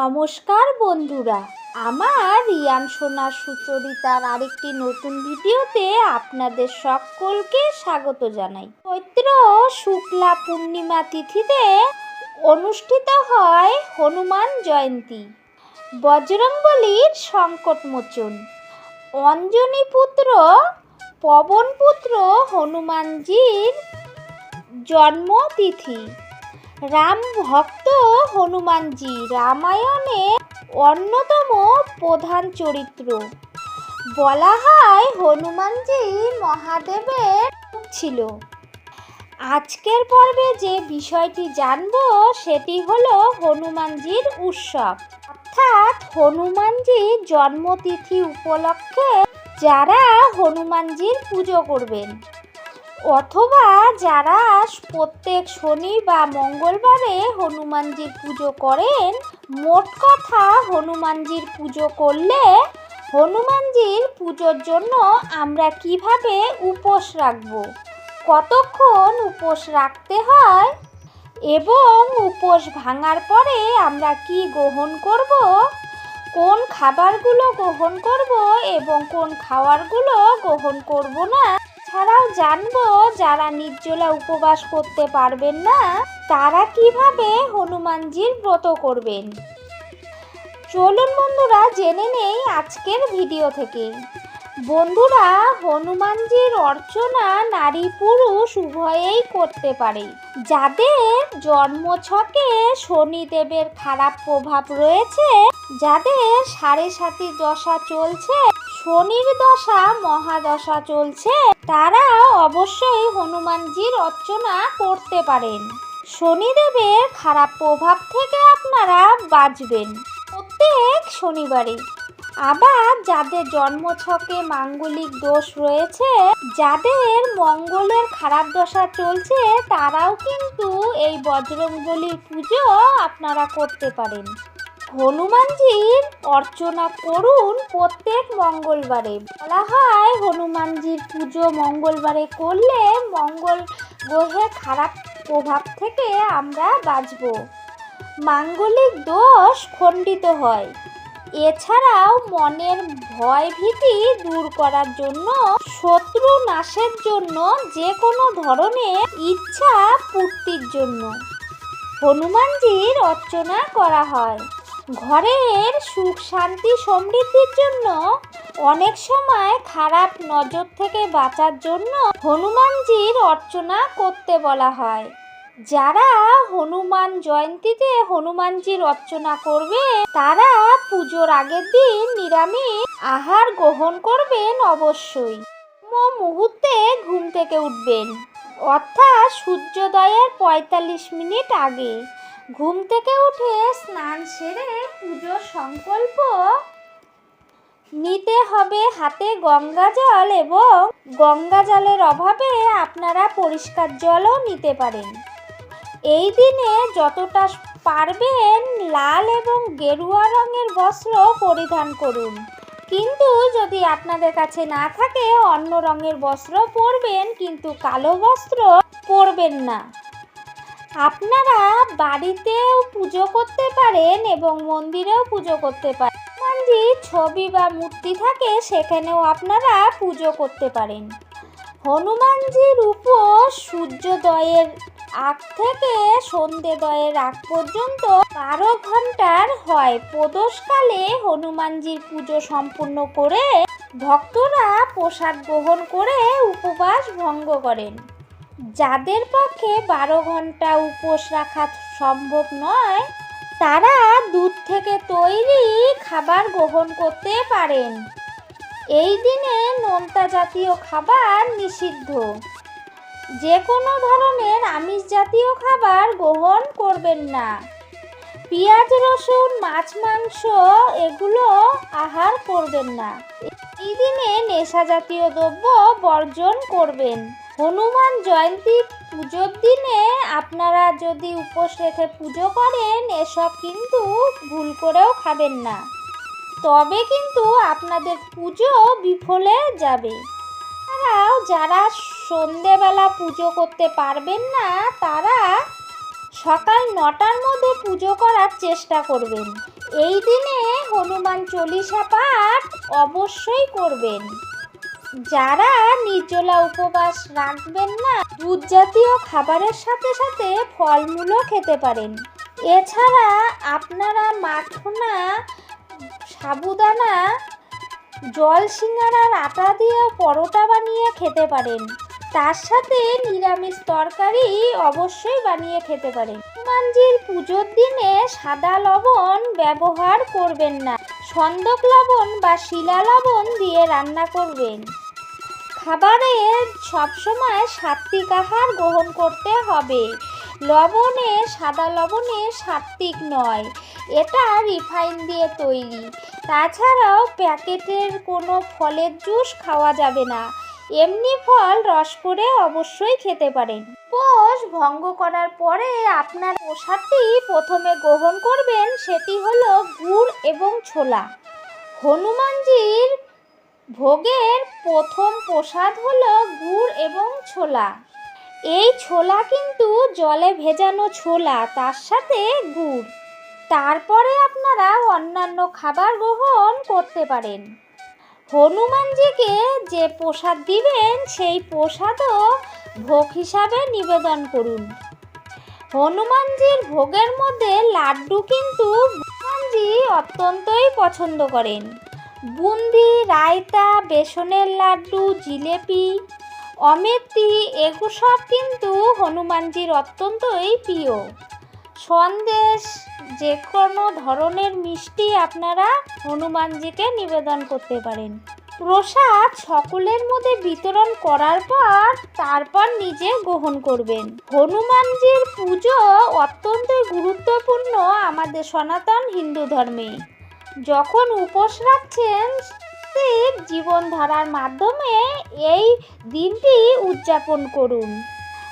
নমস্কার বন্ধুরা, আমার রিয়ান সোনার সুচরিতার আরেকটি নতুন ভিডিওতে আপনাদের সকলকে স্বাগত জানাই। চৈত্র শুক্লা পূর্ণিমা তিথিতে অনুষ্ঠিত হয় হনুমান জয়ন্তী, বজরংবলীর সংকটমোচন। অঞ্জনী পুত্র পবনপুত্র হনুমানজির জন্মতিথি। রাম ভক্ত হনুমানজি, রামায়ণে অন্যতম প্রধান চরিত্র। বলা হয় হনুমানজি মহাদেবের ছিল। আজকের পর্বে যে বিষয়টি জানব, সেটি হলো হনুমানজির উৎসব। অর্থাৎ হনুমানজির জন্মতিথি উপলক্ষে যারা হনুমানজির পুজো করবেন অথবা যারা প্রত্যেক শনি বা মঙ্গলবারে হনুমানজির পুজো করেন, মোট কথা হনুমানজির পুজো করলে হনুমানজির পুজোর জন্য আমরা কীভাবে উপোস রাখব? কতক্ষণ উপোস রাখতে হয়? এবং উপোস ভাঙার পরে আমরা কি গ্রহণ করব? কোন খাবারগুলো গ্রহণ করব এবং কোন খাবারগুলো গ্রহণ করব না? ছাড়াও জানব যারা নির্জলা উপবাস করতে পারবেন না, তারা কীভাবে হনুমানজির ব্রত করবেন? চলুন বন্ধুরা, জেনে নেই আজকের ভিডিও থেকে। বন্ধুরা, হনুমানজির অর্চনা নারী পুরুষ উভয়েই করতে পারে। যাদের জন্মছকে শনিদেবের খারাপ প্রভাব রয়েছে, যাদের সাড়ে সাতি দশা চলছে, শনির দশা মহাদশা চলছে তারা অবশ্যই হনুমানজির অর্চনা করতে পারেন। শনিদেবের খারাপ প্রভাব থেকে আপনারা বাঁচবেন প্রত্যেক শনিবারে। আবার যাদের জন্মছকে মাঙ্গলিক দোষ রয়েছে, যাদের মঙ্গলের খারাপ দশা চলছে, তারাও কিন্তু এই বজরংবলীর পুজো আপনারা করতে পারেন। হনুমানজির অর্চনা করুন প্রত্যেক মঙ্গলবারে। বলা হয় হনুমানজির পুজো মঙ্গলবারে করলে মঙ্গল গ্রহের খারাপ প্রভাব থেকে আমরা বাঁচব। মাঙ্গলিক দোষ খণ্ডিত হয়। এছাড়াও মনের ভয় ভীতি দূর করার জন্য, শত্রু নাশের জন্য যে কোনো ধরনের ইচ্ছা পূর্তির জন্য হনুমানজির অর্চনা করা হয়। ঘরের সুখ, শান্তি, সমৃদ্ধির জন্য অনেক সময় খারাপ নজর থেকে বাঁচার জন্য হনুমানজির অর্চনা করতে বলা হয়। যারা হনুমান জয়ন্তীতে হনুমানজির অর্চনা করবে, তারা পুজোর আগের দিন নিরামিষ আহার গ্রহণ করবেন অবশ্যই। মুহূর্তে ঘুম থেকে উঠবেন, অর্থাৎ সূর্যোদয়ের পঁয়তাল্লিশ মিনিট আগে। ঘুম থেকে উঠে স্নান সেরে পুজোর সংকল্প নিতে হবে হাতে গঙ্গা জল এবং গঙ্গা জলের অভাবে আপনারা পরিষ্কার জলও নিতে পারেন। এই দিনে যতটা পারবেন লাল এবং গেরুয়া রঙের বস্ত্র পরিধান করুন। কিন্তু যদি আপনাদের কাছে না থাকে, অন্য রঙের বস্ত্র পরবেন, কিন্তু কালো বস্ত্র পরবেন না। আপনারা বাড়িতেও পুজো করতে পারেন এবং মন্দিরেও পুজো করতে পারেন। হনুমানজি ছবি বা মূর্তি থাকে সেখানেও আপনারা পুজো করতে পারেন। হনুমানজির উপোস সূর্যোদয়ের আগ থেকে সন্ধেদয়ের আগ পর্যন্ত বারো ঘণ্টার হয়। প্রদোষকালে হনুমানজির পুজো সম্পূর্ণ করে ভক্তরা প্রসাদ গ্রহণ করে উপবাস ভঙ্গ করেন। যাদের পক্ষে বারো ঘণ্টা উপোস রাখা সম্ভব নয়, তারা দুধ থেকে তৈরি খাবার গ্রহণ করতে পারেন। এই দিনে নোনতা জাতীয় খাবার নিষিদ্ধ। যে কোনো ধরনের আমিষ জাতীয় খাবার গ্রহণ করবেন না। পেঁয়াজ, রসুন, মাছ, মাংস, এগুলো আহার করবেন না। এই দিনে নেশা জাতীয় দ্রব্য বর্জন করবেন। হনুমান জয়ন্তী পুজোর দিনে আপনারা যদি উপোস রেখে পুজো করেন, এসব কিন্তু ভুল করেও খাবেন না। তবে কিন্তু আপনাদের পুজো বিফলে যাবে। এছাড়াও যারা সন্ধেবেলা পুজো করতে পারবেন না, তারা সকাল নটার মধ্যে পুজো করার চেষ্টা করবেন। এই দিনে হনুমান চল্লিশা পাঠ অবশ্যই করবেন। যারা নির্জলা উপবাস রাখবেন না দুধ জাতীয় খাবারের সাথে সাথে ফলমূলও খেতে পারেন। এছাড়া আপনারা মাখনা সাবুদানা জল সিঙ্গারার আটা দিয়ে পরোটা বানিয়ে খেতে পারেন। তার সাথে নিরামিষ তরকারি অবশ্যই বানিয়ে খেতে পারেন। হনুমানজির পুজোর দিনে সাদা লবণ ব্যবহার করবেন না। সন্দক লবণ বা শিলা লবণ দিয়ে রান্না করবেন। খাবারে সবসময় সাত্বিক আহার গ্রহণ করতে হবে। লবণে, সাদা লবণে সাত্বিক নয়, এটা রিফাইন দিয়ে তৈরি। তাছাড়াও প্যাকেটের কোনো ফলের জুস খাওয়া যাবে না। এমনি ফল রস করে অবশ্যই খেতে পারেন। উপোস ভঙ্গ করার পরে আপনার প্রসাদটি প্রথমে গ্রহণ করবেন সেটি হলো গুড় এবং ছোলা। হনুমানজির ভোগের প্রথম প্রসাদ হলো গুড় এবং ছোলা। এই ছোলা কিন্তু জলে ভেজানো ছোলা, তার সাথে গুড়। তারপরে আপনারা অন্যান্য খাবার গ্রহণ করতে পারেন। হনুমানজিকে যে প্রসাদ দিবেন, সেই প্রসাদও ভোগ হিসাবে নিবেদন করুন। হনুমানজির ভোগের মধ্যে লাড্ডু কিন্তু হনুমানজি অত্যন্তই পছন্দ করেন। বুন্দি, রায়তা, বেসনের লাড্ডু, জিলেপি অমেতি এগুলো সব কিন্তু হনুমানজির অত্যন্তই প্রিয়। সন্দেশ যে কোনো ধরনের মিষ্টি আপনারা হনুমানজিকে নিবেদন করতে পারেন। প্রসাদ সকলের মধ্যে বিতরণ করার পর তারপর নিজে গ্রহণ করবেন। হনুমানজির পুজো অত্যন্ত গুরুত্বপূর্ণ আমাদের সনাতন হিন্দু ধর্মে। যখন উপোস রাখছেন জীবনধারার মাধ্যমে এই দিনটি উদযাপন করুন।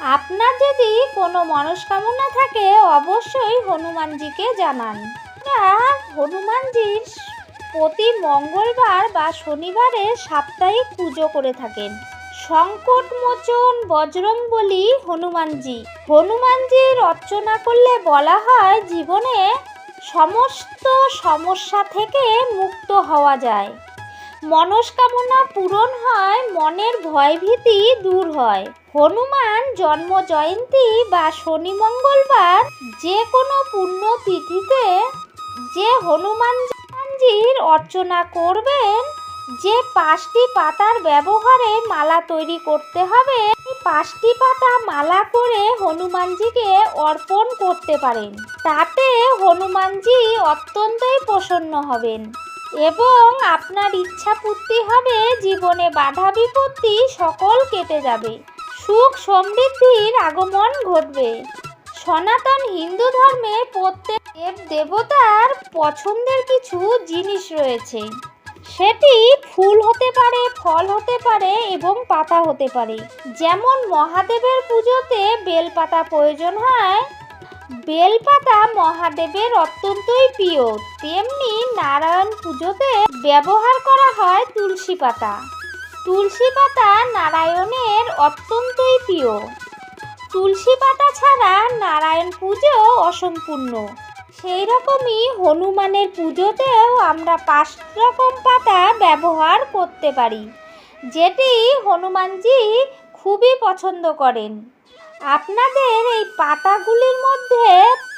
আপনার যদি কোনো মনস্কামনা থাকে, অবশ্যই হনুমানজিকে জানান। হনুমানজির প্রতি মঙ্গলবার বা শনিবারে সাপ্তাহিক পুজো করে থাকেন। সংকট মোচন বজরং বলি হনুমানজি। হনুমানজির অর্চনা করলে বলা হয়, জীবনে সমস্ত সমস্যা থেকে মুক্ত হওয়া যায়। মনস্কামনা পূরণ হয়, মনের ভয়ভীতি দূর হয়। হনুমান জন্ম জয়ন্তী বা শনি মঙ্গলবার যে কোনো পুণ্য তিথিতে যে হনুমানজির অর্চনা করবেন, যে পাঁচটি পাতার ব্যবহারে মালা তৈরি করতে হবে পাঁচটি পাতা মালা করে হনুমানজিকে অর্পণ করতে পারেন। তাতে হনুমানজি অত্যন্তই প্রসন্ন হবেন। এবং আপনার ইচ্ছা পূর্তি হবে জীবনে বাধা বিপত্তি সকল কেটে যাবে। সুখ সমৃদ্ধির আগমন ঘটবে। সনাতন হিন্দু ধর্মে প্রত্যেক দেব দেবতার পছন্দের কিছু জিনিস রয়েছে। সেটি ফুল হতে পারে, ফল হতে পারে এবং পাতা হতে পারে। যেমন মহাদেবের পুজোতে বেলপাতা প্রয়োজন হয় বেলপাতা মহাদেবের অত্যন্তই প্রিয়। তেমনি নারায়ণ পুজোতে ব্যবহার করা হয় তুলসী পাতা। তুলসী পাতা নারায়ণের অত্যন্তই প্রিয়। তুলসী পাতা ছাড়া নারায়ণ পুজো অসম্পূর্ণ। সেই রকমই হনুমানের পুজোতেও আমরা পাঁচ রকম পাতা ব্যবহার করতে পারি, যেটি হনুমানজি খুবই পছন্দ করেন। আপনাদের এই পাতাগুলির মধ্যে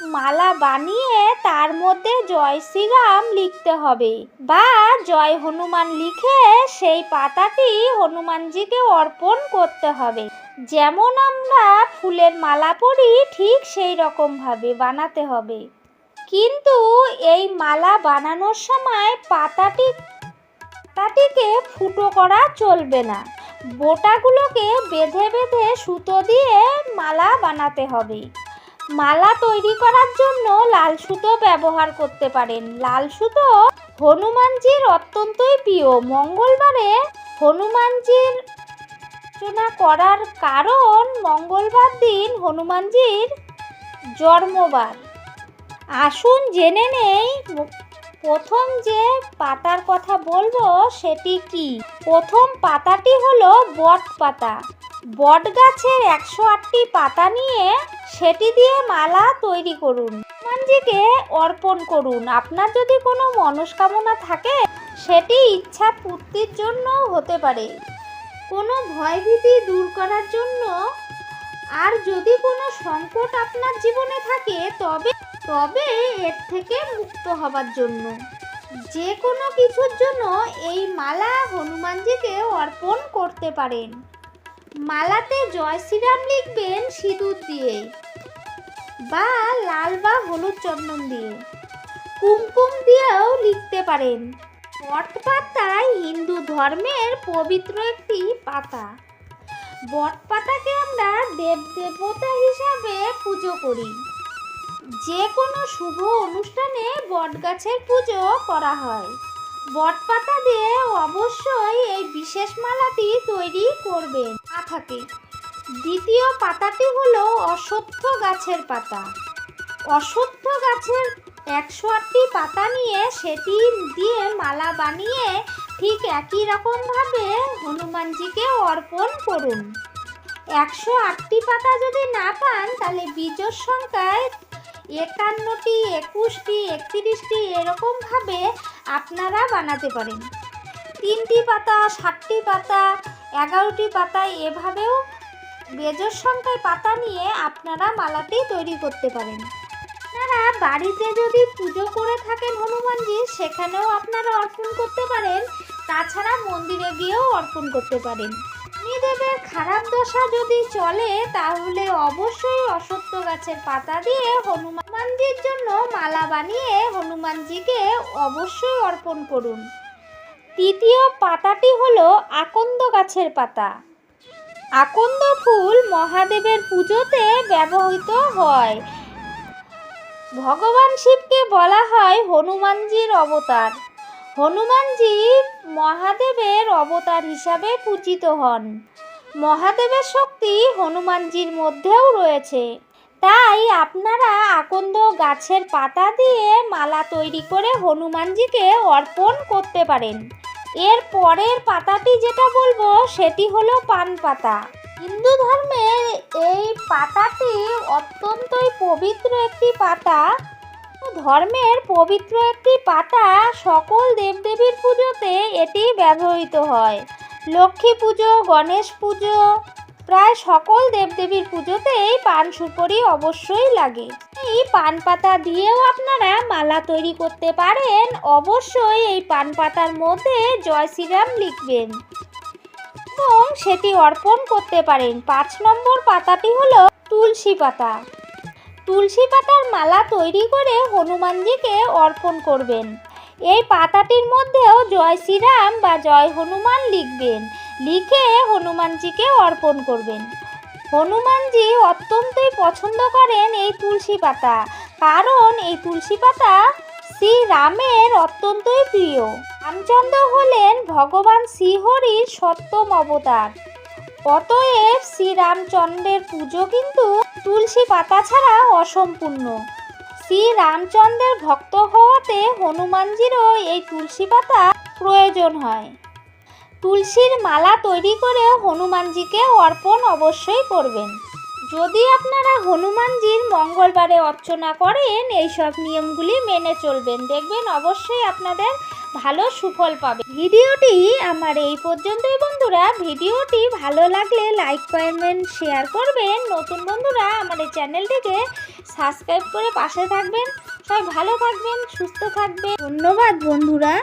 মালা বানিয়ে তার মধ্যে জয় শ্রীরাম লিখতে হবে বা জয় হনুমান লিখে সেই পাতাটি হনুমানজিকে অর্পণ করতে হবে। যেমন আমরা ফুলের মালা পরি, ঠিক সেই রকমভাবে বানাতে হবে। কিন্তু এই মালা বানানোর সময় পাতাটি, পাতাটিকে ফুটো করা চলবে না। বোটাগুলোকে বেঁধে বেঁধে সুতো দিয়ে মালা বানাতে হবে। মালা তৈরি করার জন্য লাল সুতো ব্যবহার করতে পারেন। লাল সুতো হনুমানজির অত্যন্তই প্রিয়। মঙ্গলবারে হনুমানজির অর্চনা করার কারণ মঙ্গলবার দিন হনুমানজির জন্মবার। আসুন জেনে নেই প্রথম যে পাতার কথা বলব সেটি কি? প্রথম পাতাটি হলো বট পাতা। বট গাছের একশো আটটি পাতা নিয়ে সেটি দিয়ে মালা তৈরি করুন। হনুমানজিকে অর্পণ করুন। আপনার যদি কোনো মনস্কামনা থাকে, সেটি ইচ্ছা পূর্তির জন্য হতে পারে। কোনো ভয়ভীতি দূর করার জন্য আর যদি কোনো সংকট আপনার জীবনে থাকে, তবে তবে এর থেকে মুক্ত হবার জন্য। যে কোনো কিছুর জন্য এই মালা হনুমানজিকে অর্পণ করতে পারেন। মালাতে জয় শ্রীরাম লিখবেন সিঁদুর দিয়ে বা লাল বা হলুদ চন্দন দিয়ে। কুমকুম দিয়েও লিখতে পারেন। বট পাতা হিন্দু ধর্মের পবিত্র একটি পাতা। বট পাতাকে আমরা দেব দেবতা হিসাবে পুজো করি। যে কোনো শুভ অনুষ্ঠানে বট গাছের পুজো করা হয়। বট পাতা দিয়ে অবশ্যই এই বিশেষ মালাটি তৈরি করবেন থাকে। দ্বিতীয় পাতাটি হলো অশ্বত্থ গাছের পাতা। অশ্বত্থ গাছের একশো আটটি পাতা নিয়ে সেটি দিয়ে মালা বানিয়ে ঠিক একই রকমভাবে হনুমানজিকে অর্পণ করুন। একশো আটটি পাতা যদি না পান, তাহলে বীজর সংখ্যায় একান্নটি, একুশটি, একত্রিশটি এরকমভাবে আপনারা বানাতে পারেন। তিনটি পাতা, ষাটটি পাতা, এগারোটি পাতা, এভাবেও বেজর সংখ্যায় পাতা নিয়ে আপনারা মালাটি তৈরি করতে পারেন। আপনারা বাড়িতে যদি পুজো করে থাকেন হনুমানজি, সেখানেও আপনারা অর্পণ করতে পারেন। তাছাড়া মন্দিরে গিয়েও অর্পণ করতে পারেন। শনিদেবের খারাপ দশা যদি চলে, তাহলে অবশ্যই অসত্য গাছের পাতা দিয়ে হনুমানজির জন্য মালা বানিয়ে হনুমানজিকে অবশ্যই অর্পণ করুন। তৃতীয় পাতাটি হলো আকন্দ গাছের পাতা। আকন্দ ফুল মহাদেবের পুজোতে ব্যবহৃত হয়। ভগবান শিবকে বলা হয় হনুমানজির অবতার। হনুমানজি মহাদেবের অবতার হিসাবে পূজিত হন। মহাদেবের শক্তি হনুমানজির মধ্যেও রয়েছে। তাই আপনারা আকন্দ গাছের পাতা দিয়ে মালা তৈরি করে হনুমানজিকে অর্পণ করতে পারেন। এর পরের পাতাটি যেটা বলব, সেটি হলো পান পাতা। হিন্দু ধর্মে এই পাতাটি অত্যন্তই পবিত্র একটি পাতা। ধর্মের পবিত্র একটি পাতা সকল দেবদেবীর পুজোতে এটি ব্যবহৃত হয়। লক্ষ্মী পুজো, গণেশ পুজো, প্রায় সকল দেবদেবীর পুজোতেই পান সুপরি অবশ্যই লাগে। এই পান পাতা দিয়েও আপনারা মালা তৈরি করতে পারেন। অবশ্যই এই পান পাতার মধ্যে জয় শ্রীরাম লিখবেন। এবং সেটি অর্পণ করতে পারেন। পাঁচ নম্বর পাতাটি হলো তুলসী পাতা। তুলসী পাতার মালা তৈরি করে হনুমানজিকে অর্পণ করবেন। এই পাতাটির মধ্যেও জয় শ্রীরাম বা জয় হনুমান লিখবেন। লিখে হনুমানজিকে অর্পণ করবেন। হনুমানজি অত্যন্তই পছন্দ করেন এই তুলসী পাতা। কারণ এই তুলসী পাতা শ্রীরামের অত্যন্তই প্রিয়। রামচন্দ্র হলেন ভগবান শ্রীহরির সপ্তম অবতার। অতএব শ্রীরামচন্দ্রের পুজো কিন্তু তুলসী পাতা ছাড়া অসম্পূর্ণ। শ্রী রামচন্দ্রের ভক্ত হওয়াতে হনুমানজিরও এই তুলসী পাতা প্রয়োজন হয়। তুলসীর মালা তৈরি করে হনুমানজিকে অর্পণ অবশ্যই করবেন। যদি আপনারা হনুমানজির মঙ্গলবারে অর্চনা করেন এই সব নিয়মগুলি মেনে চলবেন। দেখবেন অবশ্যই আপনাদের ভালো সুফল পাবে। ভিডিওটি আমার এই পর্যন্তই বন্ধুরা। ভিডিওটি ভালো লাগলে লাইক কমেন্ট শেয়ার করবেন। নতুন বন্ধুরা আমার এই চ্যানেলটিকে সাবস্ক্রাইব করে পাশে থাকবেন। সবাই ভালো থাকবেন, সুস্থ থাকবেন। ধন্যবাদ বন্ধুরা।